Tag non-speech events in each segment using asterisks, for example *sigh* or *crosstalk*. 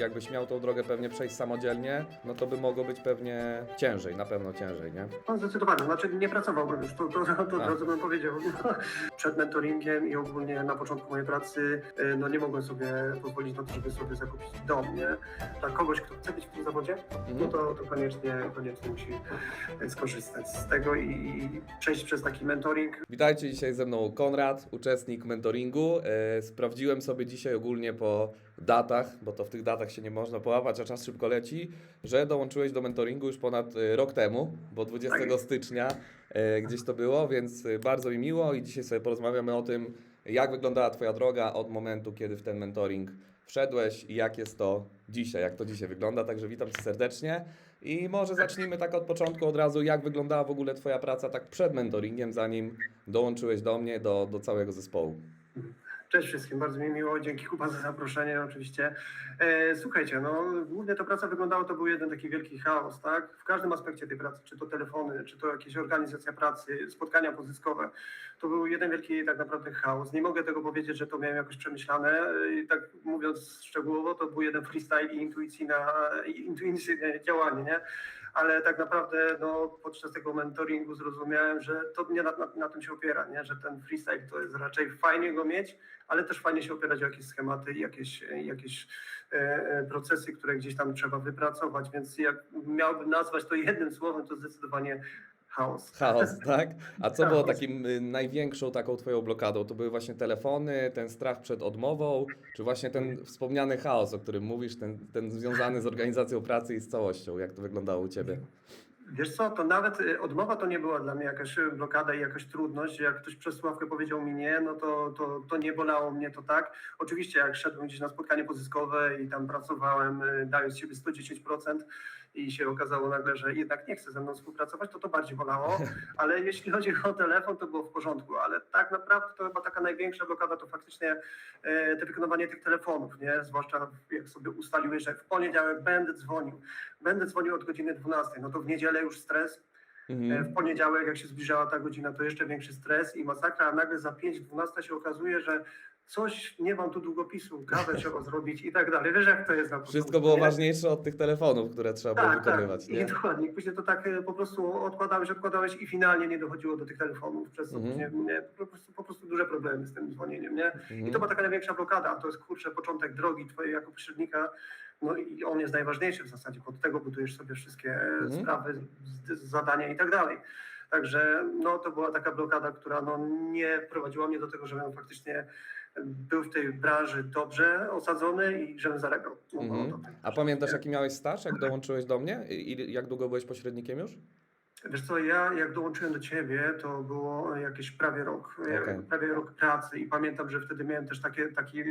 jakbyś miał tą drogę pewnie przejść samodzielnie, no to by mogło być pewnie ciężej, na pewno ciężej, nie? No zdecydowanie, znaczy nie pracowałbym już, to, to, to od razu bym powiedział. Przed mentoringiem i ogólnie na początku mojej pracy, y, no nie mogłem sobie pozwolić na to, żeby sobie zakupić dom, nie? Dla kogoś, kto chce być w tym zawodzie, no to, to koniecznie, koniecznie musi y, skorzystać z tego i, i przejść przez taki mentoring. Witajcie dzisiaj ze mną Konrad, uczestnik mentoringu. E, Sprawdziłem sobie dzisiaj ogólnie po datach, bo to w tych datach się nie można połapać, a czas szybko leci, że dołączyłeś do mentoringu już ponad e, rok temu, bo 20 Tak. stycznia e, gdzieś to było, więc e, bardzo mi miło i dzisiaj sobie porozmawiamy o tym, jak wyglądała Twoja droga od momentu, kiedy w ten mentoring wszedłeś i jak jest to dzisiaj, jak to dzisiaj wygląda. Także witam Cię serdecznie. I może zacznijmy tak od początku od razu, jak wyglądała w ogóle Twoja praca tak przed mentoringiem, zanim dołączyłeś do mnie, do, do całego zespołu. Cześć wszystkim, bardzo mi miło, dzięki Kuba za zaproszenie oczywiście. E, słuchajcie, no głównie ta praca wyglądała, to był jeden taki wielki chaos, tak? W każdym aspekcie tej pracy, czy to telefony, czy to jakieś organizacja pracy, spotkania pozyskowe, to był jeden wielki tak naprawdę chaos. Nie mogę tego powiedzieć, że to miałem jakoś przemyślane E, i tak mówiąc szczegółowo, to był jeden freestyle i intuicyjna, i intuicyjne działanie, nie? Ale tak naprawdę no, podczas tego mentoringu zrozumiałem, że to nie na, na, na tym się opiera, nie? że ten freestyle to jest raczej fajnie go mieć, ale też fajnie się opierać o jakieś schematy i jakieś, jakieś e, e, procesy, które gdzieś tam trzeba wypracować, więc jak miałbym nazwać to jednym słowem, to zdecydowanie chaos. Chaos, *laughs* tak? A co było Chaos. takim y, największą taką Twoją blokadą? To były właśnie telefony, ten strach przed odmową, czy właśnie ten wspomniany chaos, o którym mówisz, ten, ten związany z organizacją pracy i z całością? Jak to wyglądało u Ciebie? Wiesz co, to nawet y, odmowa to nie była dla mnie jakaś y, blokada i jakaś trudność. Jak ktoś przez sławkę powiedział mi nie, no to, to, to nie bolało mnie to tak. Oczywiście jak szedłem gdzieś na spotkanie pozyskowe i tam pracowałem, dając siebie 110% i się okazało nagle, że jednak nie chce ze mną współpracować, to to bardziej bolało. *laughs* Ale jeśli chodzi o telefon, to było w porządku. Ale tak naprawdę to chyba taka największa blokada to faktycznie e, wykonywanie tych telefonów, nie? Zwłaszcza jak sobie ustaliłeś, że w poniedziałek będę dzwonił. Będę dzwonił od godziny 12, no to w niedzielę już stres. E, Mhm. W poniedziałek, jak się zbliżała ta godzina, to jeszcze większy stres i masakra, a nagle za 5-12 się okazuje, że coś, nie mam tu długopisu, kawę trzeba *laughs* zrobić i tak dalej. Wiesz, jak to jest na początku, Wszystko było nie? ważniejsze od tych telefonów, które trzeba było Tak, tak. wykonywać, I nie? dokładnie. Później to tak e, po prostu odkładałeś, odkładałeś i finalnie nie dochodziło do tych telefonów, przez co Mhm. później nie, po, prostu, po prostu duże problemy z tym dzwonieniem, nie? I to Mhm. była taka największa blokada, to jest kurczę początek drogi twojej jako pośrednika, no i on jest najważniejszy w zasadzie, pod tego budujesz sobie wszystkie Mhm. sprawy, zadania i tak dalej. Także no, to była taka blokada, która no, nie prowadziła mnie do tego, żebym faktycznie był w tej branży dobrze osadzony i żebym zarabiał. No, no, Mhm. to tak. A pamiętasz, jaki miałeś staż, jak dołączyłeś do mnie? I jak długo byłeś pośrednikiem już? Wiesz co, ja jak dołączyłem do ciebie, to było jakieś prawie rok, e, Okej. prawie rok pracy i pamiętam, że wtedy miałem też takie, taki,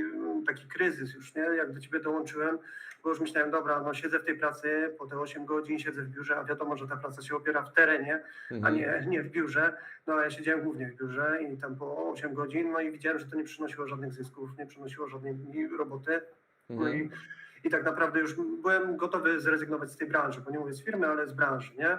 taki kryzys już, nie? Jak do ciebie dołączyłem, bo już myślałem, dobra, no siedzę w tej pracy po te 8 godzin, siedzę w biurze, a wiadomo, że ta praca się opiera w terenie, a Mhm. nie, nie w biurze. No a ja siedziałem głównie w biurze i tam po 8 godzin, no i widziałem, że to nie przynosiło żadnych zysków, nie przynosiło żadnej roboty. No Mhm. i, I tak naprawdę już byłem gotowy zrezygnować z tej branży, bo nie mówię z firmy, ale z branży, nie?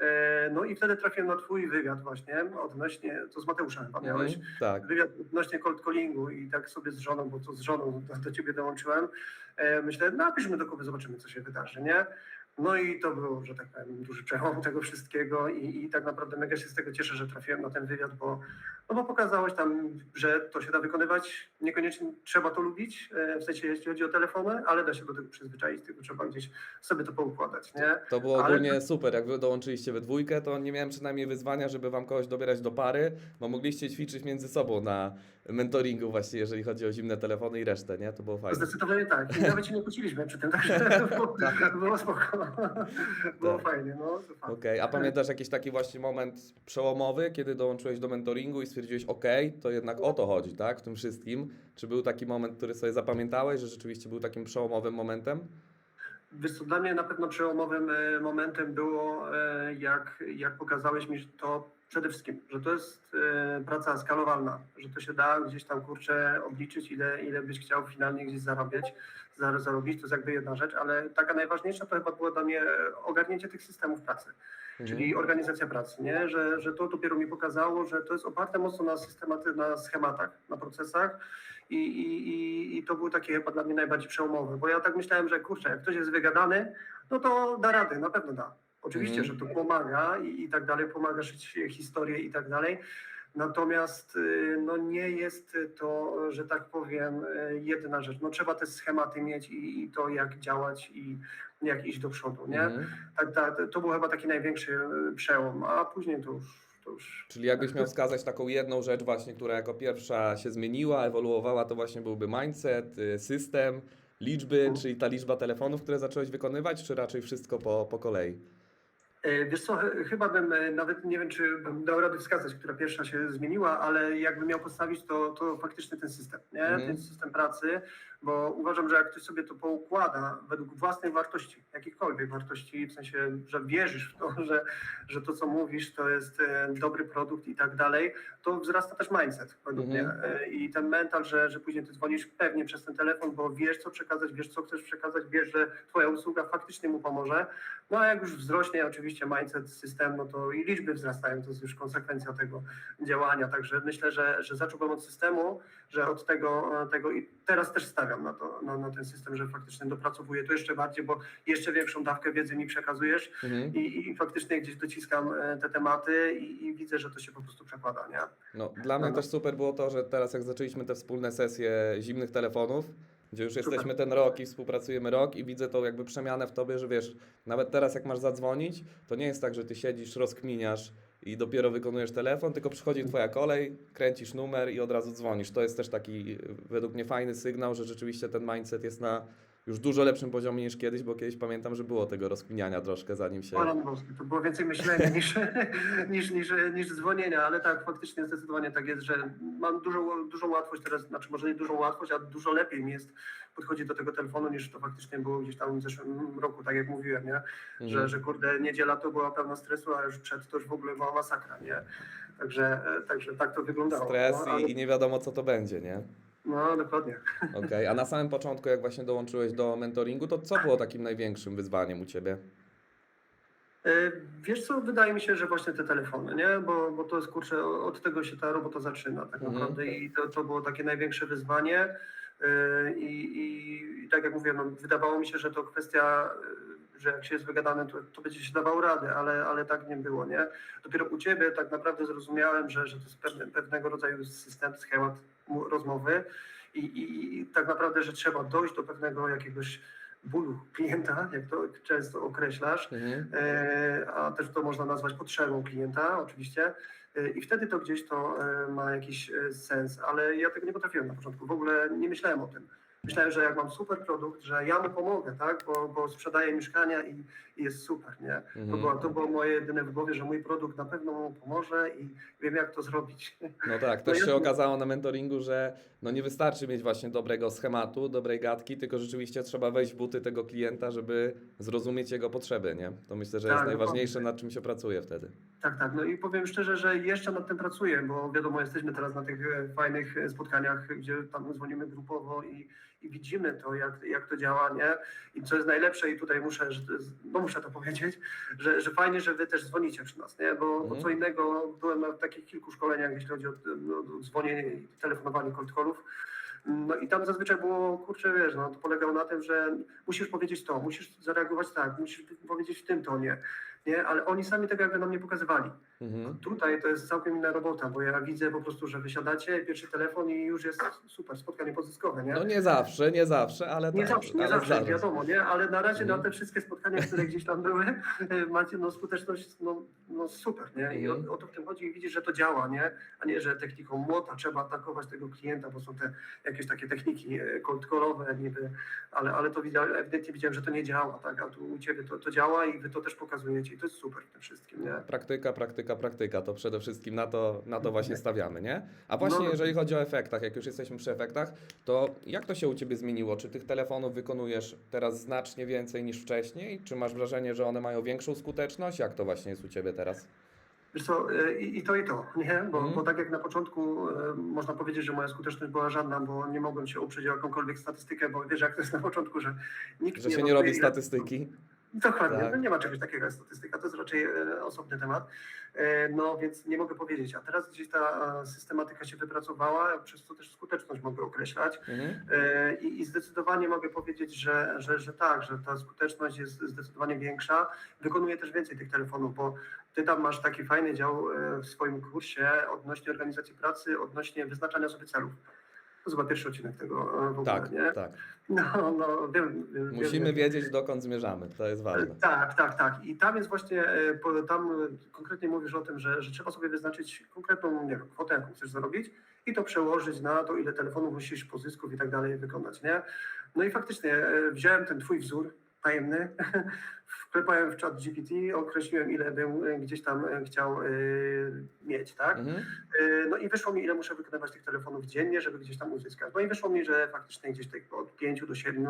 E, No i wtedy trafiłem na twój wywiad właśnie odnośnie, to z Mateuszem chyba miałeś, Mhm. Tak. wywiad odnośnie cold callingu i tak sobie z żoną, bo to z żoną do, do ciebie dołączyłem, e, myślę, napiszmy do Kuby, zobaczymy co się wydarzy, nie? No i to był, że tak powiem, duży przełom tego wszystkiego i, i tak naprawdę mega się z tego cieszę, że trafiłem na ten wywiad, bo, no bo pokazałeś tam, że to się da wykonywać, niekoniecznie trzeba to lubić, e, w sensie jeśli chodzi o telefony, ale da się do tego przyzwyczaić, tylko trzeba gdzieś sobie to poukładać, nie? To było Ale- ogólnie super. Jak wy dołączyliście we dwójkę, to nie miałem przynajmniej wyzwania, żeby wam kogoś dobierać do pary, bo mogliście ćwiczyć między sobą na mentoringu właśnie, jeżeli chodzi o zimne telefony i resztę, nie? To było fajne. Zdecydowanie tak. I nawet się nie kłóciliśmy przy tym, także było, *laughs* było spoko. *laughs* Było Tak. fajnie, no. Okej, a pamiętasz jakiś taki właśnie moment przełomowy, kiedy dołączyłeś do mentoringu i stwierdziłeś, okej, to jednak o to chodzi, tak, w tym wszystkim? Czy był taki moment, który sobie zapamiętałeś, że rzeczywiście był takim przełomowym momentem? Wiesz co, dla mnie na pewno przełomowym e, momentem było, e, jak, jak pokazałeś mi że to przede wszystkim, że to jest e, praca skalowalna, że to się da gdzieś tam, kurczę, obliczyć, ile, ile byś chciał finalnie gdzieś zarabiać, zar- zarobić, to jest jakby jedna rzecz, ale taka najważniejsza to chyba było dla mnie ogarnięcie tych systemów pracy. czyli organizacja pracy, nie? Że, że to dopiero mi pokazało, że to jest oparte mocno na systematy, na schematach, na procesach I, i, i, I to był taki chyba dla mnie najbardziej przełomowy, bo ja tak myślałem, że kurczę, jak ktoś jest wygadany, no to da radę, na pewno da. Oczywiście, Mhm. że to pomaga i, i tak dalej, pomaga szyć historię i tak dalej. Natomiast y, no nie jest to, że tak powiem, y, jedyna rzecz. No trzeba te schematy mieć i, i to, jak działać i jak iść do przodu, nie? Mhm. Tak, tak, to był chyba taki największy y, przełom, a później to już, to już Czyli jakbyś miał wskazać taką jedną rzecz właśnie, która jako pierwsza się zmieniła, ewoluowała, to właśnie byłby mindset, system, liczby, Mhm. czyli ta liczba telefonów, które zacząłeś wykonywać, czy raczej wszystko po, po kolei? E, Wiesz co, ch- chyba bym e, nawet nie wiem, czy bym dał radę wskazać, która pierwsza się zmieniła, ale jakbym miał postawić, to, to faktycznie ten system, nie? Mhm. Ten system pracy, bo uważam, że jak ktoś sobie to poukłada według własnej wartości, jakichkolwiek wartości, w sensie, że wierzysz w to, *laughs* że, że to, co mówisz, to jest e, dobry produkt i tak dalej, to wzrasta też mindset według Mhm. mnie E, i ten mental, że, że później ty dzwonisz pewnie przez ten telefon, bo wiesz, co przekazać, wiesz, co chcesz przekazać, wiesz, że twoja usługa faktycznie mu pomoże, no a jak już wzrośnie oczywiście mindset, system, no to i liczby wzrastają, to jest już konsekwencja tego działania. Także myślę, że, że zacząłbym od systemu, że od tego, tego i teraz też stawiam na, to, na, na ten system, że faktycznie dopracowuję to jeszcze bardziej, bo jeszcze większą dawkę wiedzy mi przekazujesz Mhm. i, i faktycznie gdzieś dociskam e, te tematy i, i widzę, że to się po prostu przekłada, nie? No, dla mnie No. też super było to, że teraz jak zaczęliśmy te wspólne sesje zimnych telefonów, gdzie już Super. jesteśmy ten rok i współpracujemy rok i widzę tą jakby przemianę w tobie, że wiesz, nawet teraz jak masz zadzwonić, to nie jest tak, że ty siedzisz, rozkminiasz i dopiero wykonujesz telefon, tylko przychodzi twoja kolej, kręcisz numer i od razu dzwonisz. To jest też taki według mnie fajny sygnał, że rzeczywiście ten mindset jest na już dużo lepszym poziomie niż kiedyś, bo kiedyś pamiętam, że było tego rozkminiania troszkę zanim się... Palan Boski, to było więcej myślenia *laughs* niż, niż, niż, niż dzwonienia, ale tak, faktycznie zdecydowanie tak jest, że mam dużą, dużą łatwość teraz, znaczy może nie dużą łatwość, a dużo lepiej mi jest podchodzić do tego telefonu niż to faktycznie było gdzieś tam w zeszłym roku, tak jak mówiłem, nie? że, Mhm. że kurde, niedziela to była pełna stresu, a już przed to już w ogóle była masakra, nie? Także, także tak to wyglądało. Stres no, ale- i nie wiadomo co to będzie, nie? No dokładnie. *laughs* Okej, a na samym początku, jak właśnie dołączyłeś do mentoringu, to co było takim największym wyzwaniem u Ciebie? E, Wiesz co, wydaje mi się, że właśnie te telefony, nie? Bo, bo to jest kurczę, od tego się ta robota zaczyna tak Mhm. naprawdę i to, to było takie największe wyzwanie. E, I, i, I tak jak mówię, no, wydawało mi się, że to kwestia, e, że jak się jest wygadanym, to, to będzie się dawało radę, ale, ale tak nie było, nie? Dopiero u Ciebie tak naprawdę zrozumiałem, że, że to jest pewne, pewnego rodzaju system, schemat rozmowy i, i, i tak naprawdę, że trzeba dojść do pewnego jakiegoś bólu klienta, jak to często określasz, Mhm. E, a też to można nazwać potrzebą klienta oczywiście E, i wtedy to gdzieś to e, ma jakiś sens, ale ja tego nie potrafiłem na początku, w ogóle nie myślałem o tym. Myślałem, że jak mam super produkt, że ja mu pomogę, tak, bo, bo sprzedaję mieszkania i, i jest super, nie? To, Mhm. było, to było moje jedyne w głowie, że mój produkt na pewno mu pomoże i wiem jak to zrobić. No tak, No też ja- się okazało na mentoringu, że no nie wystarczy mieć właśnie dobrego schematu, dobrej gadki, tylko rzeczywiście trzeba wejść w buty tego klienta, żeby zrozumieć jego potrzeby, nie? To myślę, że jest Tak, najważniejsze, dokładnie. nad czym się pracuje wtedy. Tak, tak. No i powiem szczerze, że jeszcze nad tym pracuję, bo wiadomo, jesteśmy teraz na tych e, fajnych e, spotkaniach, gdzie tam dzwonimy grupowo i, i widzimy to, jak, jak to działa, nie? I co jest najlepsze, i tutaj muszę, że no muszę to powiedzieć, że, że fajnie, że wy też dzwonicie przy nas, nie? Bo, bo Mhm. co innego, byłem na takich kilku szkoleniach, jeśli chodzi o no, o dzwonienie i telefonowanie cold callów. No i tam zazwyczaj było, kurczę, wiesz, no to polegało na tym, że musisz powiedzieć to, musisz zareagować tak, musisz powiedzieć w tym tonie, nie? Ale oni sami tego jakby nam nie pokazywali. Mhm. Tutaj to jest całkiem inna robota, bo ja widzę po prostu, że wysiadacie, pierwszy telefon i już jest super, spotkanie pozyskowe, nie? No nie zawsze, nie zawsze, ale Nie tak. zawsze, nie ale zawsze, zdarza wiadomo, nie? Ale na razie Mhm. na te wszystkie spotkania, które gdzieś tam były, *laughs* macie no skuteczność no, no super, nie? I o, Mhm. o to w tym chodzi i widzisz, że to działa, nie? A nie, że techniką młota trzeba atakować tego klienta, bo są te jakieś takie techniki e, cold callowe niby, ale, ale to widziałem, ewidentnie widziałem, że to nie działa, tak? A tu u Ciebie to, to działa i Wy to też pokazujecie i to jest super w tym wszystkim, nie? Praktyka, praktyka, praktyka. To przede wszystkim na to, na to właśnie stawiamy, nie? A właśnie No. jeżeli chodzi o efektach, jak już jesteśmy przy efektach, to jak to się u Ciebie zmieniło? Czy tych telefonów wykonujesz teraz znacznie więcej niż wcześniej? Czy masz wrażenie, że one mają większą skuteczność? Jak to właśnie jest u Ciebie teraz? Wiesz co, e, i, i to i to, nie? Bo, Mhm. bo tak jak na początku e, można powiedzieć, że moja skuteczność była żadna, bo nie mogłem się uprzeć o jakąkolwiek statystykę, bo wiesz jak to jest na początku, że nikt Że nie się nie robi ile- statystyki? Dokładnie, Tak. no nie ma czegoś takiego jak statystyka, to jest raczej e, osobny temat. E, no więc nie mogę powiedzieć, a teraz gdzieś ta e, systematyka się wypracowała, przez co też skuteczność mogę określać. Mhm. E, I, I zdecydowanie mogę powiedzieć, że, że, że tak, że ta skuteczność jest zdecydowanie większa. Wykonuję też więcej tych telefonów, bo ty tam masz taki fajny dział e, w swoim kursie odnośnie organizacji pracy, odnośnie wyznaczania sobie celów. To chyba pierwszy odcinek tego e, w ogóle, Tak, nie? tak. No, no, wiem, Musimy wiem. wiedzieć, dokąd zmierzamy. To jest ważne. Tak, tak, tak. I tam jest właśnie, e, tam e, konkretnie mówisz o tym, że, że trzeba sobie wyznaczyć konkretną, nie wiem, kwotę, jaką chcesz zarobić i to przełożyć na to, ile telefonów musisz pozysków i tak dalej wykonać, nie? No i faktycznie e, wziąłem ten twój wzór tajemny, *laughs* wklepałem w czat GPT, określiłem, ile bym e, gdzieś tam e, chciał e, mieć, tak? Mhm. E, No i wyszło mi, ile muszę wykonywać tych telefonów dziennie, żeby gdzieś tam uzyskać. No i wyszło mi, że faktycznie gdzieś tak od 5 do 7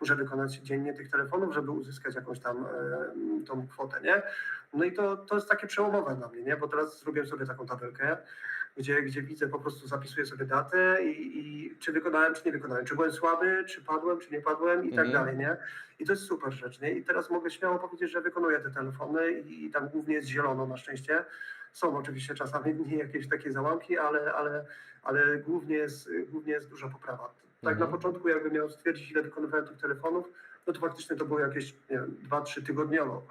muszę wykonać dziennie tych telefonów, żeby uzyskać jakąś tam e, tą kwotę, nie? No i to, to jest takie przełomowe dla mnie, nie? Bo teraz zrobiłem sobie taką tabelkę, gdzie, gdzie widzę, po prostu zapisuję sobie datę i, i czy wykonałem, czy nie wykonałem, czy byłem słaby, czy padłem, czy nie padłem i tak Mhm. dalej, nie? I to jest super rzecz, nie? I teraz mogę śmiało powiedzieć, że wykonuję te telefony i, i tam głównie jest zielono na szczęście. Są oczywiście czasami *laughs* nie jakieś takie załamki, ale, ale, ale głównie, jest, głównie jest duża poprawa. Tak Mhm. na początku jakbym miał stwierdzić, ile wykonywałem tych telefonów, no to faktycznie to było jakieś, nie wiem, 2-3 tygodniowo.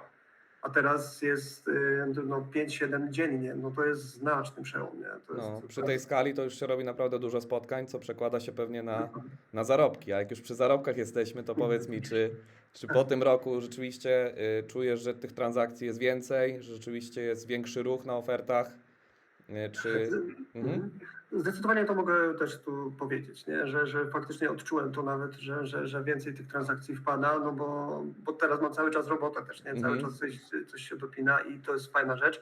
A teraz jest y, no, 5-7 dziennie, no to jest znaczny przełom, nie? To jest, No, przy tej skali to już się robi naprawdę dużo spotkań, co przekłada się pewnie na, na zarobki. A jak już przy zarobkach jesteśmy, to powiedz mi, czy, czy po tym roku rzeczywiście y, czujesz, że tych transakcji jest więcej, że rzeczywiście jest większy ruch na ofertach? Y, czy... Mhm. Zdecydowanie to mogę też tu powiedzieć, nie? Że, że faktycznie odczułem to nawet, że, że, że więcej tych transakcji wpada, no bo, bo teraz mam cały czas robotę też, nie? Cały Mhm. czas coś, coś się dopina i to jest fajna rzecz.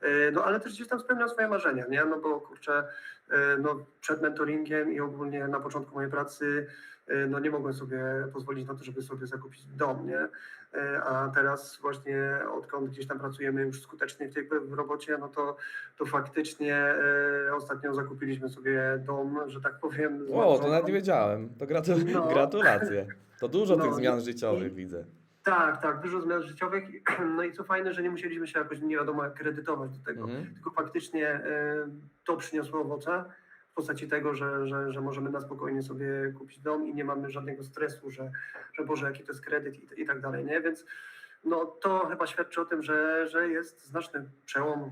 E, No ale też gdzieś tam spełniam swoje marzenia, nie? No bo kurczę, e, no przed mentoringiem i ogólnie na początku mojej pracy e, no nie mogłem sobie pozwolić na to, żeby sobie zakupić dom, nie? E, A teraz właśnie odkąd gdzieś tam pracujemy już skutecznie w tej w robocie, no to, to faktycznie e, ostatnio zakupiliśmy sobie dom, że tak powiem. O, to nawet nie wiedziałem. To gratu- No. *laughs* gratulacje. To dużo No, tych zmian życiowych widzę. Tak, tak, dużo zmian życiowych. *clears throat* No i co fajne, że nie musieliśmy się jakoś nie wiadomo kredytować do tego, Mhm. tylko faktycznie e, to przyniosło owoce postaci tego, że, że, że możemy na spokojnie sobie kupić dom i nie mamy żadnego stresu, że, że Boże, jaki to jest kredyt i, i tak dalej, nie? Więc no, to chyba świadczy o tym, że, że jest znaczny przełom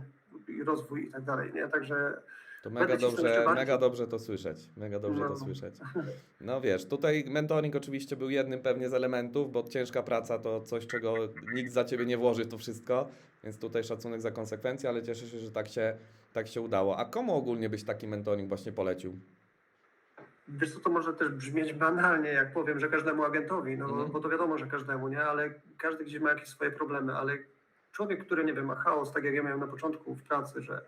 i rozwój i tak dalej, nie? Także To mega dobrze, mega dobrze to słyszeć. Mega dobrze to No. słyszeć. *laughs* No wiesz, tutaj mentoring oczywiście był jednym pewnie z elementów, bo ciężka praca to coś, czego nikt za ciebie nie włoży to wszystko, więc tutaj szacunek za konsekwencje, ale cieszę się, że tak się, tak się udało. A komu ogólnie byś taki mentoring właśnie polecił? Wiesz co, to może też brzmieć banalnie, jak powiem, że każdemu agentowi, no Mhm. bo to wiadomo, że każdemu, nie? Ale każdy gdzieś ma jakieś swoje problemy, ale człowiek, który, nie wiem, ma chaos, tak jak ja miałem na początku w pracy, że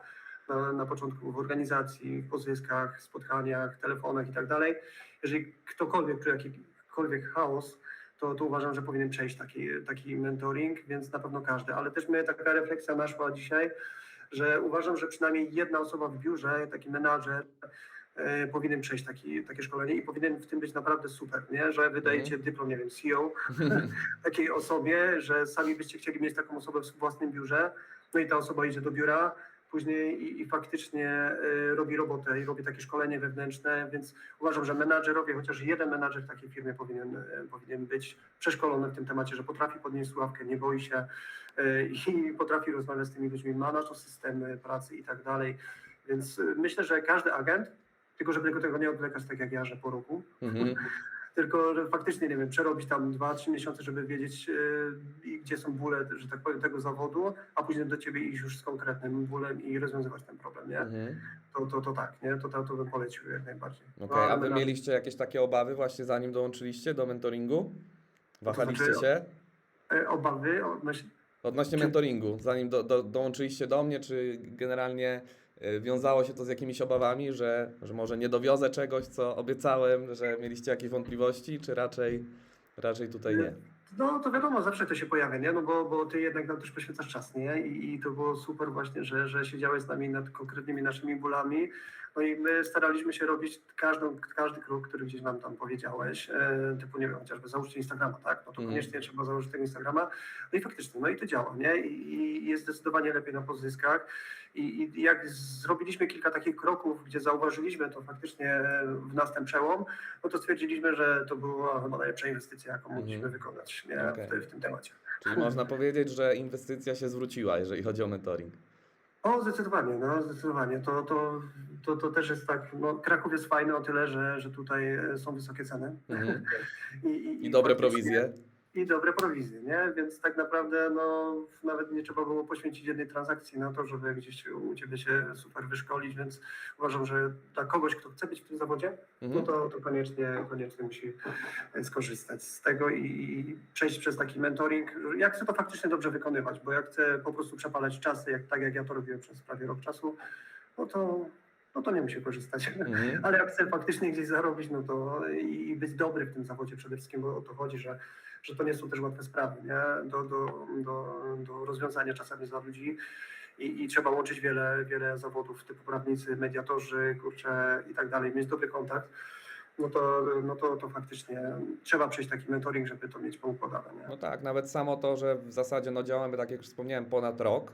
na, na początku w organizacji, w pozyskach, spotkaniach, telefonach i tak dalej, jeżeli ktokolwiek czuje jakikolwiek chaos, to, to uważam, że powinien przejść taki, taki mentoring, więc na pewno każdy, ale też mnie taka refleksja naszła dzisiaj, że uważam, że przynajmniej jedna osoba w biurze, taki menadżer, e, powinien przejść taki, takie szkolenie i powinien w tym być naprawdę super, nie? że wydajecie dyplom, nie wiem, CEO *laughs* takiej osobie, że sami byście chcieli mieć taką osobę w własnym biurze, no i ta osoba idzie do biura, później i, i faktycznie e, robi robotę i robi takie szkolenie wewnętrzne, więc uważam, że menadżerowie, chociaż jeden menadżer w takiej firmie powinien, e, powinien być przeszkolony w tym temacie, że potrafi podnieść słuchawkę, nie boi się e, *laughs* i potrafi rozmawiać z tymi ludźmi, ma na to systemy pracy i tak dalej. Więc myślę, że każdy agent, tylko żeby go tego nie odwlekać tak jak ja, że po roku, Mhm. *laughs* tylko że faktycznie, nie wiem, przerobić tam 2-3 miesiące, żeby wiedzieć, yy, gdzie są bóle, że tak powiem, tego zawodu, a później do ciebie iść już z konkretnym bólem i rozwiązywać ten problem, nie? Mhm. To, to, to tak, nie? To, to, to bym polecił jak najbardziej. Okej, No, a wy na- mieliście jakieś takie obawy właśnie zanim dołączyliście do mentoringu? Wahaliście znaczy- się? e, Obawy odnośnie... Odnośnie mentoringu, zanim do, do, dołączyliście do mnie, czy generalnie wiązało się to z jakimiś obawami, że, że może nie dowiozę czegoś, co obiecałem, że mieliście jakieś wątpliwości, czy raczej, raczej tutaj nie? No to wiadomo, zawsze to się pojawia, nie? No bo, bo ty jednak nam też poświęcasz czas, nie? I, i to było super właśnie, że, że siedziałeś z nami nad konkretnymi naszymi bólami. No i my staraliśmy się robić każdą, każdy krok, który gdzieś nam tam powiedziałeś, e, typu nie wiem, chociażby założcie Instagrama, tak? No to Mhm. koniecznie trzeba założyć tego Instagrama. No i faktycznie, no i to działa, nie? I, jest zdecydowanie lepiej na pozyskach. I, I jak zrobiliśmy kilka takich kroków, gdzie zauważyliśmy to faktycznie w nas ten przełom, no to stwierdziliśmy, że to była chyba najlepsza inwestycja, jaką mogliśmy Mhm. wykonać nie? Okej. w, w tym temacie. Czyli można powiedzieć, że inwestycja się zwróciła, jeżeli chodzi o mentoring. O, zdecydowanie, no zdecydowanie. To, to, to, to też jest tak, no Kraków jest fajny o tyle, że, że tutaj e, są wysokie ceny. Mhm. *laughs* I, I dobre faktycznie- prowizje. I dobre prowizje, nie? Więc tak naprawdę no, nawet nie trzeba było poświęcić jednej transakcji na to, żeby gdzieś u Ciebie się super wyszkolić, więc uważam, że dla kogoś, kto chce być w tym zawodzie, no Mhm. to, to koniecznie, koniecznie musi skorzystać z tego i, i przejść przez taki mentoring. Jak chcę to faktycznie dobrze wykonywać, bo jak chcę po prostu przepalać czasy, jak, tak jak ja to robiłem przez prawie rok czasu, no to, no to nie musi korzystać. Mhm. *laughs* Ale jak chcę faktycznie gdzieś zarobić, no to i i być dobry w tym zawodzie przede wszystkim, bo o to chodzi, że, że to nie są też łatwe sprawy, nie? Do, do, do, do rozwiązania czasami dla ludzi. I, I trzeba łączyć wiele, wiele zawodów typu prawnicy, mediatorzy, kurcze i tak dalej, mieć dobry kontakt. No to, no to, to faktycznie trzeba przejść taki mentoring, żeby to mieć poukładane. Nie? No tak, nawet samo to, że w zasadzie no działamy, tak jak już wspomniałem, ponad rok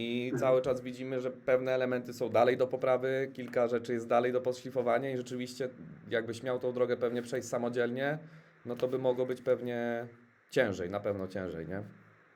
i cały czas widzimy, że pewne elementy są dalej do poprawy, kilka rzeczy jest dalej do podszlifowania i rzeczywiście jakbyś miał tą drogę pewnie przejść samodzielnie, no to by mogło być pewnie ciężej, na pewno ciężej, nie?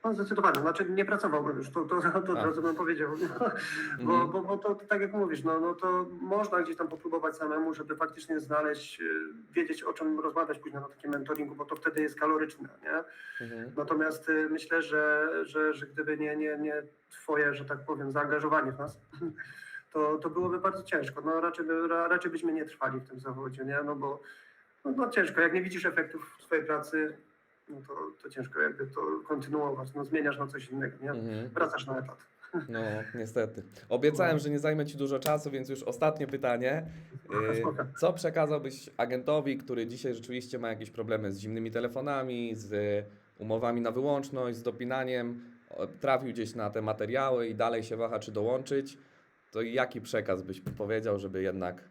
No zdecydowanie, znaczy nie pracowałbym już, to, to, to od A. razu bym powiedział, *laughs* bo, Mhm. bo, bo to tak jak mówisz, no, no to można gdzieś tam popróbować samemu, żeby faktycznie znaleźć, y, wiedzieć o czym rozmawiać później na takim mentoringu, bo to wtedy jest kaloryczne, nie? Mhm. Natomiast y, myślę, że, że, że gdyby nie, nie, nie twoje, że tak powiem, zaangażowanie w nas, *laughs* to, to byłoby bardzo ciężko. No raczej, raczej byśmy nie trwali w tym zawodzie, nie? No bo no, no ciężko, jak nie widzisz efektów swojej pracy, no to, to ciężko jakby to kontynuować, no zmieniasz na coś innego, nie? Mhm. Wracasz na etat. No, niestety. Obiecałem, że nie zajmę Ci dużo czasu, więc już ostatnie pytanie. Spoko. Co przekazałbyś agentowi, który dzisiaj rzeczywiście ma jakieś problemy z zimnymi telefonami, z umowami na wyłączność, z dopinaniem, trafił gdzieś na te materiały i dalej się waha, czy dołączyć, to jaki przekaz byś powiedział, żeby jednak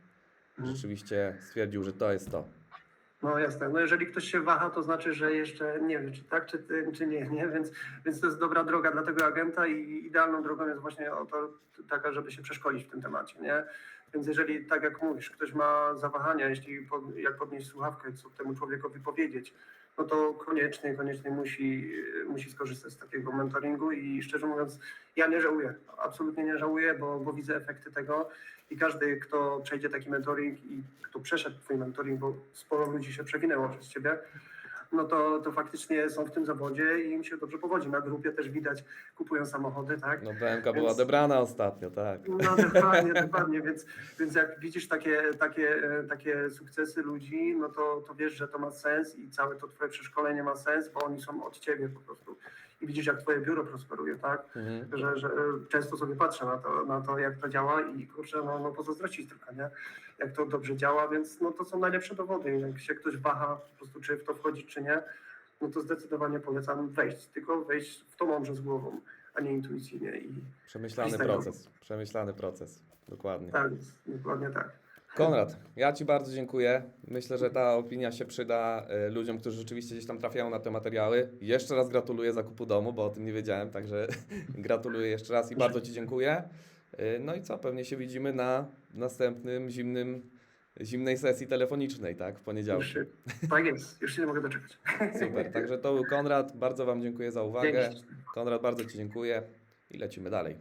Mhm. rzeczywiście stwierdził, że to jest to? No jasne. No jeżeli ktoś się waha, to znaczy, że jeszcze nie wie, czy tak, czy, czy nie, nie? Więc, więc to jest dobra droga dla tego agenta i idealną drogą jest właśnie o to, taka, żeby się przeszkolić w tym temacie, nie? Więc jeżeli, tak jak mówisz, ktoś ma zawahania, jeśli jak podnieść słuchawkę, co temu człowiekowi powiedzieć, no to koniecznie, koniecznie musi, musi skorzystać z takiego mentoringu i szczerze mówiąc, ja nie żałuję, absolutnie nie żałuję, bo, bo widzę efekty tego i każdy, kto przejdzie taki mentoring i kto przeszedł twój mentoring, bo sporo ludzi się przewinęło przez ciebie, no to, to faktycznie są w tym zawodzie i im się dobrze powodzi. Na grupie też widać, kupują samochody, tak? No BMK była Więc- odebrana ostatnio, tak. No dokładnie, dokładnie, więc, więc jak widzisz takie, takie, e, takie sukcesy ludzi, no to, to wiesz, że to ma sens i całe to twoje przeszkolenie ma sens, bo oni są od ciebie po prostu. I widzisz, jak twoje biuro prosperuje, tak? Mhm. że, że e, często sobie patrzę na to, na to jak to działa i kurczę, no, no pozazdrościć tylko, nie? Jak to dobrze działa, więc no to są najlepsze dowody. Jak się ktoś waha po prostu, czy w to wchodzić, czy nie, no to zdecydowanie polecam wejść, tylko wejść w to mądrze z głową, a nie intuicyjnie i Przemyślany proces, przemyślany proces, dokładnie. tak, dokładnie tak. Konrad, ja Ci bardzo dziękuję. Myślę, że ta opinia się przyda e, ludziom, którzy rzeczywiście gdzieś tam trafiają na te materiały. Jeszcze raz gratuluję zakupu domu, bo o tym nie wiedziałem, także *laughs* gratuluję jeszcze raz i bardzo Ci dziękuję. E, No i co, pewnie się widzimy na następnym zimnym, zimnej sesji telefonicznej, tak, w poniedziałek. Już tak jest, już się nie mogę doczekać. Super, także to był Konrad, bardzo Wam dziękuję za uwagę. Konrad, bardzo Ci dziękuję i lecimy dalej.